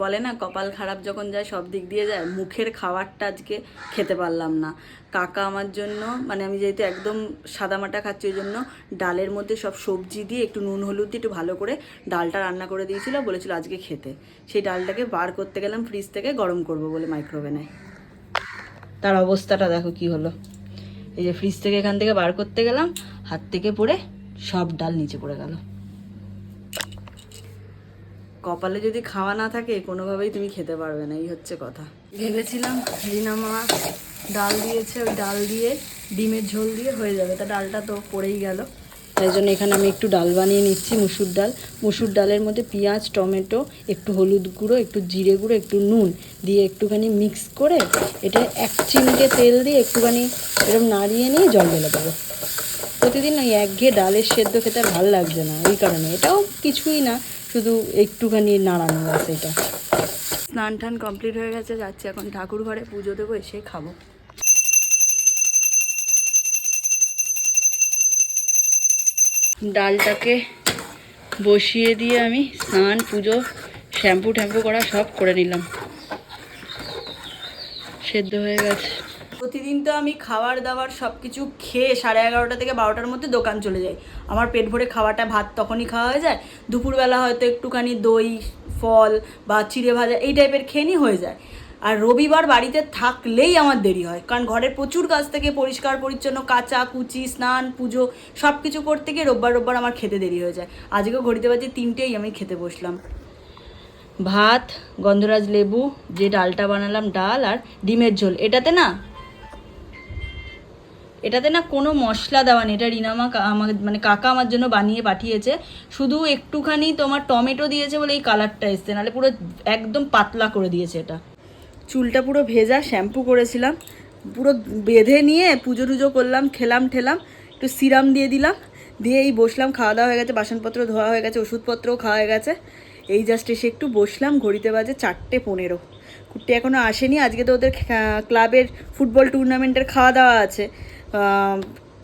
বলে না, কপাল খারাপ যখন যায়, সব দিক দিয়ে যায়। মুখের খাবারটা আজকে খেতে পারলাম না। কাকা আমার জন্য মানে আমি যেহেতু একদম সাদামাটা খাচ্ছি, ওই জন্য ডালের মধ্যে সব সবজি দিয়ে একটু নুন, হলুদ দিয়ে একটু ভালো করে ডালটা রান্না করে দিয়েছিল, বলেছিল আজকে খেতে। সেই ডালটাকে বার করতে গেলাম ফ্রিজ থেকে, গরম করব বলে মাইক্রোওভেনে তার অবস্থাটা দেখো কি হলো। এই যে ফ্রিজ থেকে এখান থেকে বার করতে গেলাম, হাত থেকে পড়ে সব ডাল নিচে পড়ে গেল। কপালে যদি খাওয়া না থাকে, কোনোভাবেই তুমি খেতে পারবে না, এই হচ্ছে কথা। ভেবেছিলাম রিনা মা ডাল দিয়েছে, ওই ডাল দিয়ে ডিমের ঝোল দিয়ে হয়ে যাবে। তা ডালটা তো পড়েই গেল। তাই জন্য এখানে আমি একটু ডাল বানিয়ে নিচ্ছি, মুসুর ডাল। মুসুর ডালের মধ্যে পেঁয়াজ, টমেটো, একটু হলুদ গুঁড়ো, একটু জিরে গুঁড়ো, একটু নুন দিয়ে একটুখানি মিক্স করে এটা এক চিমটে তেল দিয়ে একটুখানি এরকম নাড়িয়ে নিয়ে জল ঢেলে দেবো। প্রতিদিন ওই একঘেয়ে ডালের সেদ্ধ খেতে ভালো লাগছে না এই কারণে। এটাও কিছুই না, শুধু একটুখানি নাড়ানো আছে এটা। স্নান টান কমপ্লিট হয়ে গেছে, যাচ্ছি এখন ঠাকুর ঘরে পুজো দেবো, এসে খাব। ডালটাকে বসিয়ে দিয়ে আমি স্নান, পুজো, শ্যাম্পু ট্যাম্পু করা সব করে নিলাম। সেদ্ধ হয়ে গেছে। প্রতিদিন তো আমি খাবার দাবার সব কিছু খেয়ে সাড়ে এগারোটা থেকে বারোটার মধ্যে দোকান চলে যাই। আমার পেট ভরে খাওয়াটা ভাত তখনই খাওয়া হয়ে যায়। দুপুরবেলা হয়তো একটুখানি দই, ফল বা চিড়ে ভাজা এই টাইপের খেয়ে হয়ে যায়। আর রবিবার বাড়িতে থাকলেই আমার দেরি হয়। কারণ ঘরের প্রচুর কাজ থেকে পরিষ্কার, পরিচ্ছন্ন, কাঁচা, কুচি, স্নান, পুজো সব কিছু করতে গিয়ে রোববার রোববার আমার খেতে দেরি হয়ে যায়। আজকেও ঘড়িতে বাজে তিনটেই আমি খেতে বসলাম। ভাত, গন্ধরাজ লেবু, যে ডালটা বানালাম, ডাল আর ডিমের ঝোল। এটাতে না এটাতে না কোনো মশলা দেওয়া নেই। এটা রিনামা কা- আমার মানে কাকা আমার জন্য বানিয়ে পাঠিয়েছে। শুধু একটুখানি তোমার টমেটো দিয়েছে বলে এই কালারটা এসছে। নাহলে পুরো একদম পাতলা করে দিয়েছে এটা। চুলটা পুরো ভেজা, শ্যাম্পু করেছিলাম। পুরো বেঁধে নিয়ে পুজো টুজো করলাম, খেলাম ঠেলাম, একটু সিরাম দিয়ে দিলাম। দিয়ে এই বসলাম, খাওয়া দাওয়া হয়ে গেছে, বাসনপত্র ধোয়া হয়ে গেছে, ওষুধপত্রও খাওয়া হয়ে গেছে। এই জাস্ট এসে একটু বসলাম, ঘড়িতে বাজে চারটে পনেরো। কুট্টি এখনও আসেনি, আজকে তো ওদের ক্লাবের ফুটবল টুর্নামেন্টের খাওয়া দাওয়া আছে।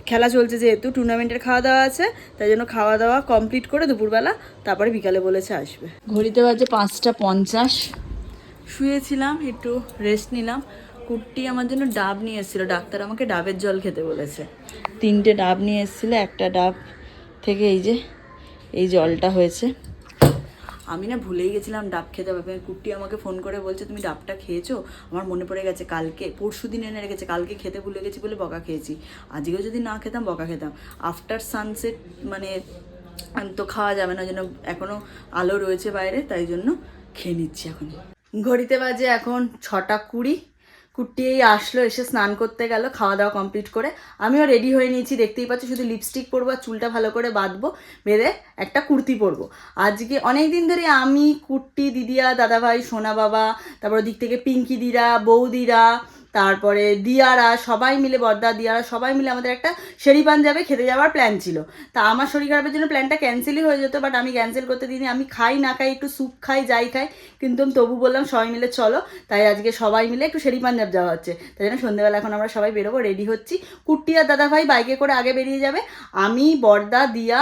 খেলা চলছে যেহেতু টুর্নামেন্টের খাওয়া দাওয়া আছে, তাই জন্য খাওয়া দাওয়া কমপ্লিট করে দুপুরবেলা, তারপরে বিকালে বলেছে আসবে। ঘড়িতে বাজে পাঁচটা পঞ্চাশ। শুয়েছিলাম, একটু রেস্ট নিলাম। কুট্টি আমার জন্য ডাব নিয়ে এসেছিল। ডাক্তার আমাকে ডাবের জল খেতে বলেছে। তিনটে ডাব নিয়ে এসেছিল, একটা ডাব থেকে এই যে, এই জলটা হয়েছে। আমি না ভুলেই গেছিলাম ডাব খেতে হবে। কুট্টি আমাকে ফোন করে বলছে, তুমি ডাবটা খেয়েছো? আমার মনে পড়ে গেছে কালকে পরশু দিন এনে রেখেছে, কালকে খেতে ভুলে গেছি বলে বকা খেয়েছি। আজকেও যদি না খেতাম, বকা খেতাম। আফটার সানসেট মানে তো খাওয়া যাবে না। জন্য এখনও আলো রয়েছে বাইরে, তাই জন্য খেয়ে নিচ্ছি এখন। ঘড়িতে বাজে এখন ছটা কুড়ি। কুট্টি এই আসলো, এসে স্নান করতে গেল, খাওয়া দাওয়া কমপ্লিট করে। আমিও রেডি হয়ে নিয়েছি, দেখতেই পাচ্ছি, শুধু লিপস্টিক পরবো আর চুলটা ভালো করে বাঁধবো, বেঁধে একটা কুর্তি পরবো। আজকে অনেক দিন ধরে আমি, কুট্টি, দিদিয়া, দাদাভাই, সোনা বাবা, তারপর দিক থেকে পিঙ্কি দিরা বৌদিরা তারপরে দিয়ারা, সবাই মিলে বর্দা দিয়ারা, সবাই মিলে আমাদের একটা শেরি পাঞ্জাবে খেতে যাওয়ার প্ল্যান ছিল। তা আমার শরীর খারাপের জন্য প্ল্যানটা ক্যান্সেলই হয়ে যেত বাট আমি ক্যান্সেল করতে দিইনি। আমি খাই না খাই, একটু স্যুপ খাই, যাই খাই, কিন্তু আমি তবু বললাম সবাই মিলে চলো। তাই আজকে সবাই মিলে একটু শেরি পাঞ্জাব যাওয়া হচ্ছে। তাই জন্য সন্ধ্যেবেলা এখন আমরা সবাই বেরোবো রেডি হচ্ছি। কুট্টি আর দাদা ভাই বাইকে করে আগে বেরিয়ে যাবে। আমি, বর্দা, দিয়া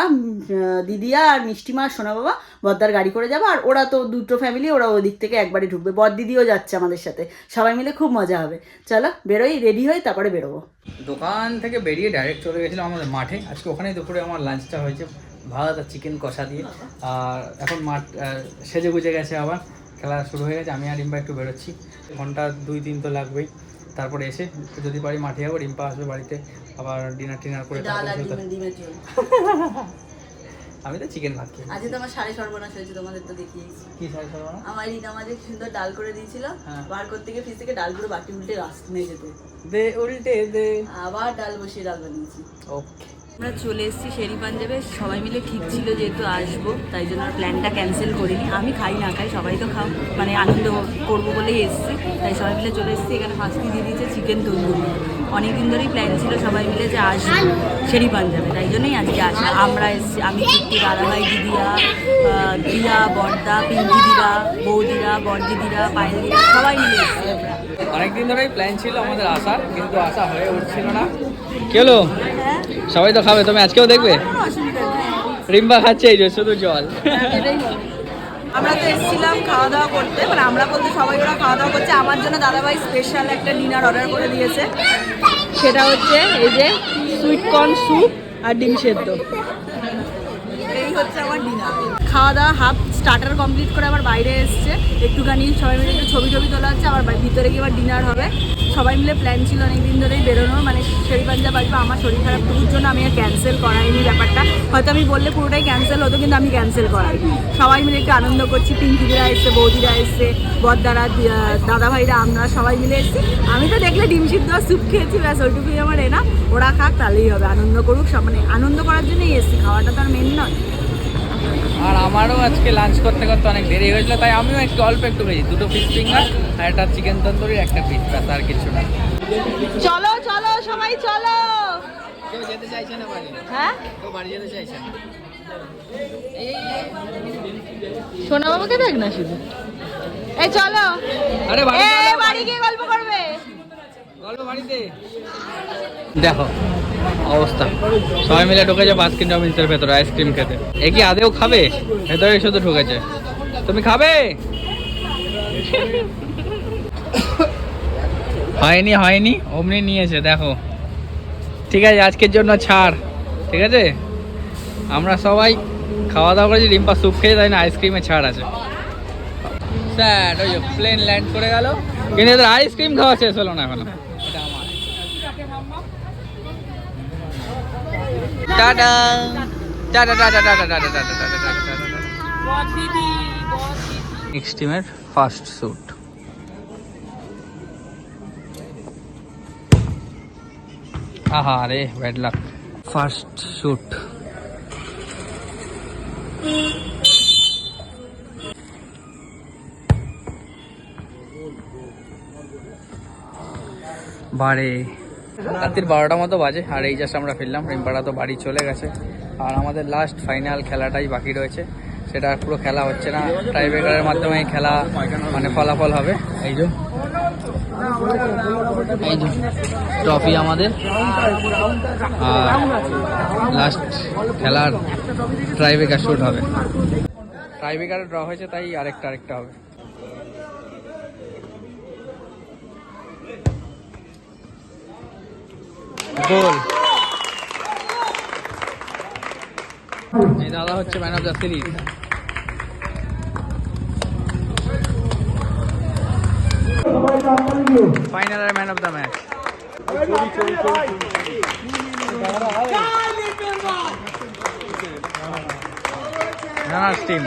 দিদিয়া আর মিষ্টিমা সোনা বাবা বর্দার গাড়ি করে যাব আর ওরা তো দুটো ফ্যামিলি ওরা ওদিক থেকে একবারই ঢুকবে। বর দিদিও যাচ্ছে আমাদের সাথে। সবাই মিলে খুব মজা হবে। চলো বেরোই রেডি হই তারপরে বেরোবো। দোকান থেকে বেরিয়ে ডাইরেক্ট চলে গেছিলাম আমাদের মাঠে। আজকে ওখানেই দুপুরে আমার লাঞ্চটা হয়েছে। ভাত আর চিকেন কষা দিয়ে। আর এখন মাঠ সেজে গুজে গেছে আবার। খেলা শুরু হয়ে গেছে আমি আর রিম্পা একটু বেরোচ্ছি। ঘণ্টা দুই তিন তো লাগবেই। তারপরে এসে যদি পারি মাঠে যাব রিম্পা আসবে বাড়িতে। আবার ডিনার টিনার করে আমি তো চিকেন ভাত খেয়ে আজকে তো আমার সাড়ে সর্বনাশ হয়েছে তোমাদের তো দেখিয়েছি। কি হবে না আমার ঈদ আমাদের সুন্দর ডাল করে দিয়েছিল হ্যাঁ। বার করতে গিয়ে ফ্রিজ থেকে ডালগুলো বাটি উল্টে রাস্তা নিয়ে যেত। দে উল্টে দে। আবার ডাল বসিয়ে ডাল বানিয়েছি। ওকে আমরা চলে এসেছি শেরি পাঞ্জাবে সবাই মিলে ঠিক ছিল যেহেতু আসব তাই জন্য আর প্ল্যানটা ক্যান্সেল করিনি। আমি খাই না খাই সবাই তো খাও মানে আনন্দ করব বলেই এসেছি তাই সবাই মিলে চলে এসেছি এখানে ফার্স্টে দিয়ে দিয়েছে চিকেন তন্দুরি। অনেক দিন ধরেই প্ল্যান ছিল সবাই মিলে যে আসব শেরি পাঞ্জাবে তাই জন্যই আজকে আসা আমরা এসেছি আমি কীর্তি দাদাভাই আহ, দিয়া বর্দা পিঙ্কি দিদা বৌদিরা বড়দিদিরা পায়েল দিদা সবাই মিলে এসেছি আমরা। অনেকদিন ধরেই প্ল্যান ছিল আমাদের আসার কিন্তু আসা হয়ে উঠছিল না। কেলো হ্যাঁ? সবাই তো খাবে তুমি আজকেও দেখবে? রিম্বা খাচ্ছে এই যে শুধু জল। এটাই বলো। আমরা তো এসেছিলাম খাওয়া দাওয়া করতে মানে আমরা বলতে সবাই ওরা খাওয়া দাওয়া করছে। আমার জন্য দাদাভাই স্পেশাল একটা ডিনার অর্ডার করে দিয়েছে। সেটা হচ্ছে এই যে সুইট কর্ন স্যুপ আর ডিম সেদ্ধ। এই হচ্ছে আমার ডিনার খাওয়া দাওয়া হাফ স্টার্টার কমপ্লিট করে আবার বাইরে এসছে। একটুখানি সবাই মিলে একটু ছবি টবি তোলা হচ্ছে, আবার ভিতরে গিয়ে আবার ডিনার হবে। সবাই মিলে প্ল্যান ছিল অনেক দিন ধরেই বেরোনোর মানে শরীর পাঞ্জাব আসবে, আমার শরীর খারাপ টুকুর জন্য আমি আর ক্যান্সেল করাইনি ব্যাপারটা। হয়তো আমি বললে পুরোটাই ক্যান্সেল হতো, কিন্তু আমি ক্যান্সেল করাই সবাই মিলে একটু আনন্দ করছি, পিঙ্কিদিরা এসছে, বৌদিরা এসছে বরদারা দাদা ভাইরা আমরা সবাই মিলে এসছি। আমি তো দেখলে ডিম সিদ্ধ স্যুপ খেয়েছি, ব্যাস, ওইটুকুই আমার এনা। ওরা খাক, তাহলেই হবে, আনন্দ করুক, সব মানে আনন্দ করার জন্যই এসছি, খাওয়াটা তো আর মেন নয়। আর আমারও আজকে লাঞ্চ করতে করতে অনেক দেরি হয়েছিল তাই আমিও একটু অল্প একটু খেয়েছি। দুটো ফিশ ফিঙ্গার আর একটা চিকেন তন্দুরি একটা ফিশ ব্যাস আর কিছু না। চলো চলো সবাই চলো। কেউ যেতে চাইছে না বাড়ি? হ্যাঁ? কেউ বাড়ি যেতে চাইছে না? সোনা বাবাকে দেখ না শুধু। এই চলো। আরে বাড়ি বাড়ি। গিয়ে গল্প করবে। দেখো, অবস্থা। সবাই মিলে ঢুকেছে বাস্কিন রবিন্সের ভেতরে আইসক্রিম খেতে। এ কি, আদেও খাবে? ভেতরে শুধু ঢুকেছে। তুমি খাবে? হয়নি হয়নি, অমনি নিয়েছে, দেখো। ঠিক আছে, আজকের জন্য ছাড়, ঠিক আছে? আমরা সবাই খাওয়া দাওয়া করেছি ডিম্পা স্যুপ খেয়ে তাই না আইসক্রিমে ছাড় আছে। স্যার, ওই প্লেন ল্যান্ড করে গেল। কিন্তু এদের আইসক্রিম খাওয়া শেষ হলো না এখনও এটা আমার tata. Tata tata tata tata tata tata tata next টিমের ফার্স্ট শুট আহা রে ব্যাড লাক ফার্স্ট শুট বাড়ে রাত্রির বারোটা মতো বাজে, আর এই জাস্ট আমরা ফিরলাম। রিম্পাড়া তো বাড়ি চলে গেছে। আর আমাদের লাস্ট ফাইনাল খেলাটাই বাকি রয়েছে। সেটা পুরো খেলা হচ্ছে না। টাইব্রেকারের মাধ্যমে এই খেলা মানে ফলাফল হবে। এই যে, এই ট্রফি আমাদের। আর লাস্ট খেলার ট্রাইবেকার শুট হবে। ট্রাইবেকার ড্র হয়েছে, তাই আরেকটা আরেকটা হবে। গোল। এই দাদা হচ্ছে man of the series final R man of the match runners team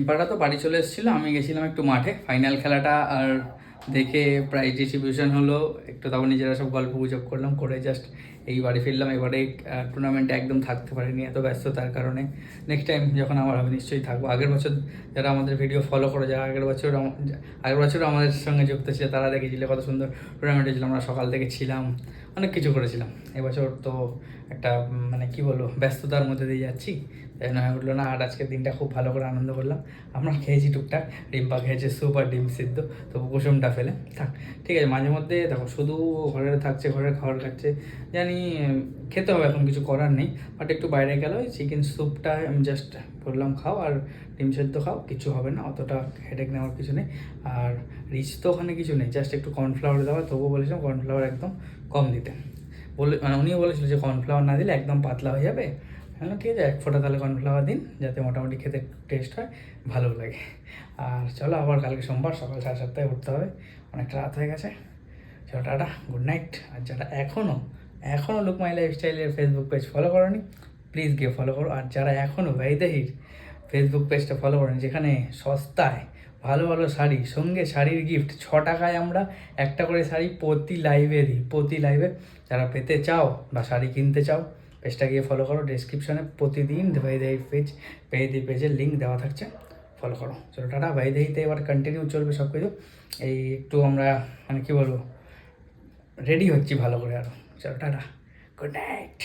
রিম্পাটা তো বাড়ি চলে এসেছিল, আমি গেছিলাম একটু মাঠে। ফাইনাল খেলাটা আর দেখে প্রাইজ ডিস্ট্রিবিউশন হলো, একটু তখন নিজেরা সব গল্প গুজব করলাম, করে জাস্ট এই বাড়ি ফিরলাম। এবারে টুর্নামেন্টে একদম থাকতে পারিনি এত ব্যস্ততার কারণে। নেক্সট টাইম যখন আমার হবে নিশ্চয়ই থাকব। আগের বছর যারা আমাদের ভিডিও ফলো করে, যারা আগের বছর আগের বছর আমাদের সঙ্গে যুক্ত ছিল, তারা দেখেছিল কত সুন্দর টুর্নামেন্ট হয়েছিল। আমরা সকাল থেকে ছিলাম, অনেক কিছু করেছিলাম। এবছর তো একটা মানে কি বলব, ব্যস্ততার মধ্যে দিয়ে যাচ্ছি। তাই জন্য উঠল না, আর আজকের দিনটা খুব ভালো করে আনন্দ করলাম। আমরা খেয়েছি টুকটাক, রিম্পা খেয়েছে স্যুপ আর ডিম সিদ্ধ, তো কুসুমটা ফেলে, থাক। ঠিক আছে, মাঝে মধ্যে দেখো, শুধু ঘরে থাকছে ঘরের খাবার খাচ্ছে, জানি খেতে হবে, এখন কিছু করার নেই। বাট একটু বাইরে গেলে, ওই চিকেন স্যুপটা আমি জাস্ট বললাম, খাও, আর ডিম সেদ্ধ খাও, কিছু হবে না, অতটা হেডেক নেওয়ার কিছু নেই। আর রিচ তো ওখানে কিছু নেই জাস্ট একটু কর্নফ্লাওয়ার দেওয়া, তবুও বলেছিলাম কর্নফ্লাওয়ার একদম কম দিতে। বলে মানে উনিও বলেছিল যে কর্নফ্লাওয়ার না দিলে একদম পাতলা হয়ে যাবে। হ্যাঁ ঠিক আছে, এক ফোঁটা তাহলে কর্নফ্লাওয়ার দিন, যাতে মোটামুটি খেতে টেস্ট হয়, ভালো লাগে। আর চলো, আবার কালকে সোমবার, সকাল সাড়ে সাতটায় উঠতে হবে। অনেকটা রাত হয়ে গেছে। চলো, টাটা গুড নাইট আর যারা এখনও এখনও লুক মাই লাইফস্টাইলের ফেসবুক পেজ ফলো করোনি প্লিজ গিয়ে ফলো করো। আর যারা এখনও ভেরিদেহির ফেসবুক পেজটা ফলো করেন, যেখানে সস্তায় ভালো ভালো শাড়ি, সঙ্গে শাড়ির গিফট ছ টাকায় আমরা একটা করে শাড়ি প্রতি লাইভে দিই, প্রতি লাইভে যারা পেতে চাও বা শাড়ি কিনতে চাও পেজটা গিয়ে ফলো করো ডিসক্রিপশনে প্রতিদিন ভাইদেহি পেজ ভাইদেহি পেজের লিঙ্ক দেওয়া থাকছে ফলো করো। চলো টাটা ভাইদেহিতে এবার কন্টিনিউ চলবে সব কিছু এই একটু আমরা মানে কী বলব রেডি হচ্ছি ভালো করে আরও চলো টাটা গুড নাইট